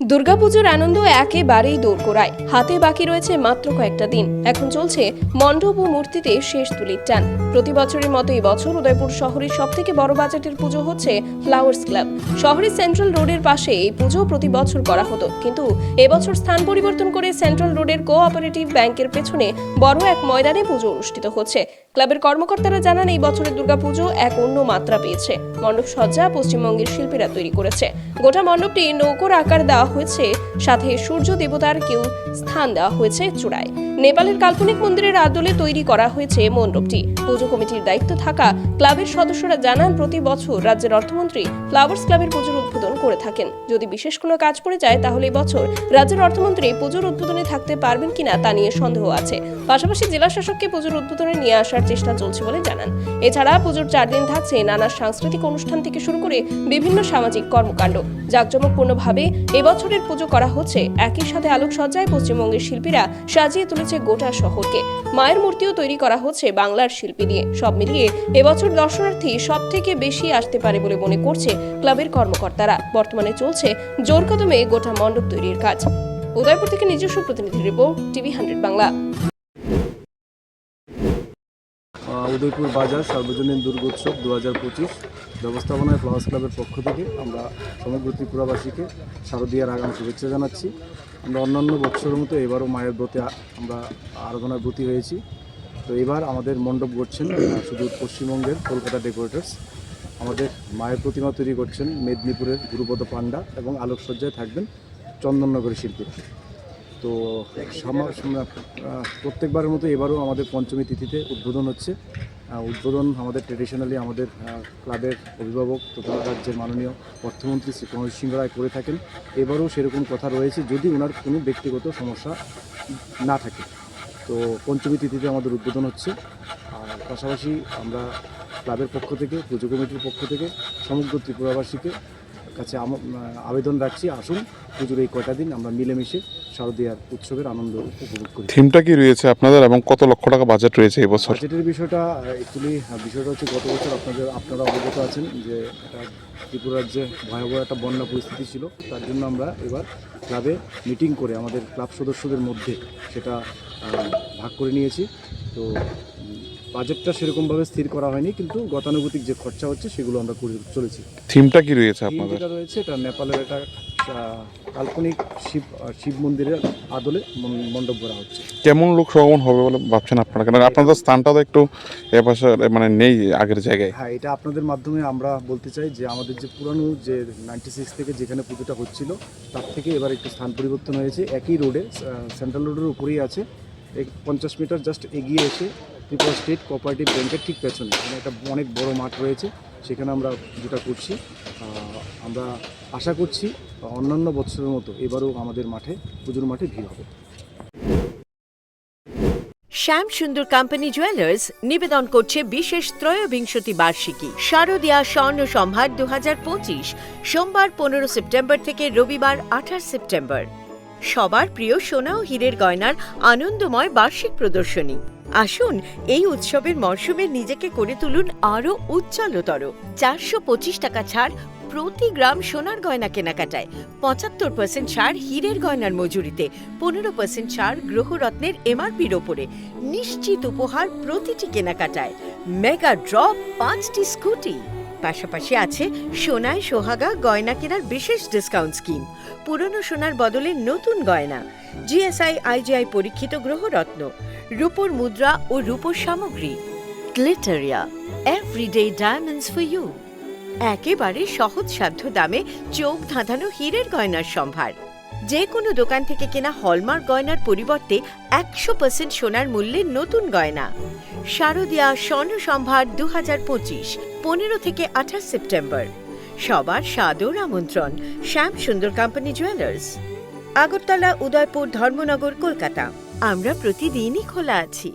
দুর্গাপুজোর আনন্দ একেবারেই দোরগোড়ায় হাতে বাকি রয়েছে মাত্র কয়েকটা দিন। এখন চলছে মণ্ডপ ও মূর্তিতে শেষ তুলির টান। প্রতি বছরের মতো এই বছর উদয়পুর শহরের সব থেকে বড় বাজেটের পুজো হচ্ছে ফ্লাওয়ার্স ক্লাব শহরের সেন্ট্রাল রোডের পাশে এই পুজো প্রতি বছর করা হতো। কিন্তু এবছর স্থান পরিবর্তন করে সেন্ট্রাল রোডের কোঅপারেটিভ ব্যাংকের পেছনে বড় এক ময়দানে পুজো অনুষ্ঠিত হচ্ছে। ক্লাবের কর্মকর্তারা জানান, এই বছরের দুর্গাপুজো এক অন্য মাত্রা পেয়েছে। মণ্ডপ সজ্জা পশ্চিমবঙ্গের শিল্পীরা তৈরি করেছে। গোটা মণ্ডপটি নৌকোর আকার দেওয়া হয়েছে। সাথে সূর্য দেবতার কেউ স্থান দেওয়া হয়েছে চূড়ায়। নেপালের কাল্পনিক মন্দিরের আদলে তৈরি করা হয়েছে মণ্ডপটি। পুজো কমিটির দায়িত্ব থাকা ক্লাবের সদস্যরা জানান, প্রতি বছর রাজ্যের অর্থমন্ত্রী ফ্লাওয়ার্স ক্লাবের পুজোর উদ্বোধন করে থাকেন। যদি বিশেষ কোনো কাজ পড়ে যায়, তাহলে এবছর রাজ্যের অর্থমন্ত্রী পুজোর উদ্বোধনে থাকতে পারবেন কিনা তা নিয়ে সন্দেহ আছে। পাশাপাশি জেলা শাসককে পুজোর উদ্বোধনে নিয়ে আসার চেষ্টা চলছে বলে জানান। এছাড়া পুজোর চার দিন থাকছে নানা সাংস্কৃতিক অনুষ্ঠান থেকে শুরু করে বিভিন্ন সামাজিক কর্মকাণ্ড। জাঁকজমকপূর্ণভাবে এবছরের পুজো করা হচ্ছে। একই সাথে আলোকসজ্জায় পশ্চিমবঙ্গের শিল্পীরা সাজিয়ে তুলেছে গোটা শহরকে। মায়ের মূর্তিও তৈরি করা হচ্ছে বাংলার শিল্পী দিয়ে সব মিলিয়ে এবছর দর্শনার্থী সব থেকে বেশি আসতে পারে বলে মনে করছে ক্লাবের কর্মকর্তারা। বর্তমানে চলছে জোর কদমে গোটা মণ্ডপ তৈরির কাজ। উদয়পুর থেকে নিজস্ব প্রতিনিধি report, TV hundred Bangla. Udaipur বাজার সার্বজনীন দুর্গোৎসব দু হাজার পঁচিশ ব্যবস্থাপনায় ফ্লাওয়ার্স ক্লাবের পক্ষ থেকে আমরা সমগ্র ত্রিপুরাবাসীকে শারদীয়ার আগাম শুভেচ্ছা জানাচ্ছি। আমরা অন্যান্য বৎসরের মতো এবারও মায়ের ব্রতে আমরা আরাধনার ব্রতী হয়েছি। তো এবার আমাদের মণ্ডপ আহ, শুধু পশ্চিমবঙ্গের কলকাতা ডেকোরেটার্স আমাদের মায়ের প্রতিমা তৈরি করছেন মেদিনীপুরের গুরুপদ পান্ডা এবং আলোকসজ্জায় থাকবেন চন্দননগরের শিল্পীরা তো প্রত্যেকবারের মতো এবারও আমাদের পঞ্চমী তিথিতে উদ্বোধন হচ্ছে। উদ্বোধন আমাদের ট্রেডিশনালি আমাদের ক্লাবের অভিভাবক তথা রাজ্যের মাননীয় অর্থমন্ত্রী শ্রী কমল সিংহ রায় করে থাকেন। এবারও সেরকম কথা রয়েছে যদি ওনার কোনো ব্যক্তিগত সমস্যা না থাকে। তো পঞ্চমী তিথিতে আমাদের উদ্বোধন হচ্ছে। আর পাশাপাশি আমরা ক্লাবের পক্ষ থেকে, পুজো কমিটির পক্ষ থেকে, সমগ্র ত্রিপুরাবাসীকে কাছে আবেদন রাখছি। আসুন পুজোর এই কয়টা দিন আমরা মিলেমিশে শারদীয়ার উৎসবের আনন্দ উপভোগ করি। থিমটা কি রয়েছে আপনাদের এবং কত লক্ষ টাকা বাজেট রয়েছে এবছর বাজেটের বিষয়টা অ্যাকচুয়ালি বিষয়টা হচ্ছে গত বছর আপনাদের আপনারা অবগত আছেন যে ত্রিপুরা রাজ্যে ভয়াবহ একটা বন্যা পরিস্থিতি ছিল। তার জন্য আমরা এবার ক্লাবে মিটিং করে আমাদের ক্লাব সদস্যদের মধ্যে সেটা ভাগ করে নিয়েছি। তো বাজেটটা সেরকমভাবে স্থির করা হয়নি কিন্তু গতানুগতিক যে খরচা হচ্ছে সেগুলো আমরা করে চলেছি। থিমটা কি রয়েছে আপনাদের? যেটা রয়েছে এটা নেপালের একটা কাল্পনিক শিব শিব মন্দিরের আদলে মণ্ডপ করা হচ্ছে। কেমন লোক সমাগম হবে বলে ভাবছেন আপনারা? কেন আপনাদের স্থানটা তো একটু এপাশে মানে নেই আগের জায়গায়। হ্যাঁ এটা আপনাদের মাধ্যমে আমরা বলতে চাই যে আমাদের যে পুরানো যে নাইনটি সিক্স থেকে যেখানে পুজোটা হচ্ছিল তার থেকে এবার একটু স্থান পরিবর্তন হয়েছে। একই রোডে সেন্ট্রাল রোডের উপরেই আছে। এক পঞ্চাশ মিটার জাস্ট এগিয়ে এসে ত্রিপুরা স্টেট কোঅপারেটিভ ব্যাংকের ঠিক পেছনে। এখানে একটা অনেক বড় মাঠ রয়েছে, সেখানে আমরা পুজোটা করছি। আমরা আশা করছি অন্যান্য বছরের মতো এবারও আমাদের মাঠে, পুজোর মাঠে ভিড় হবে। শ্যাম সুন্দর কোম্পানি জুয়েলার্স নিবেদন করছে বিশেষ ত্রয়োবিংশতি বার্ষিকী। শারদীয়া স্বর্ণ সম্ভার দু হাজার পঁচিশ, সোমবার পনেরো সেপ্টেম্বর থেকে রবিবার আঠাশ সেপ্টেম্বর। সবার প্রিয় সোনা ও হীরের গয়নার আনন্দময় বার্ষিক প্রদর্শনী। আসুন, এই উৎসবের মরশুমে নিজেকে করে তুলুন আরও উজ্জ্বলতর। চারশো পঁচিশ টাকা ছাড় প্রতি গ্রাম সোনার গয়না কেনাকাটায়। পঁচাত্তর পার্সেন্ট ছাড় হীরের গয়নার মজুরিতে। পনেরো পার্সেন্ট ছাড় গ্রহরত্নের এমআরপির ওপরে। নিশ্চিত উপহার প্রতিটি কেনাকাটায়। মেগা ড্রপ পাঁচটি স্কুটি। পাশাপাশি আছে সোনায় সোহাগা, গয়না কেনার বিশেষ ডিসকাউন্ট স্কিম পুরনো সোনার বদলে নতুন গয়না। জিএসআই আইজিআই পরীক্ষিত গ্রহরত্ন। রূপোর মুদ্রা ও রূপোর সামগ্রী। Glitteria everyday diamonds for you একেবারে সহজসাধ্য দামে চোখ ধাঁধানো হীরের গয়নার সম্ভার। যে কোনো দোকান থেকে কেনা হলমার্ক গয়নার পরিবর্তে একশো পার্সেন্ট সোনার মূল্যে নতুন গয়না। শারদীয়া স্বর্ণ সম্ভার দু হাজার পঁচিশ। পনেরো থেকে আঠাশ সেপ্টেম্বর। সবার সাদর আমন্ত্রণ, শ্যাম সুন্দর কোম্পানি জুয়েলার্স আগরতলা, উদয়পুর, ধর্মনগর, কলকাতা। আমরা প্রতিদিনই খোলা আছি।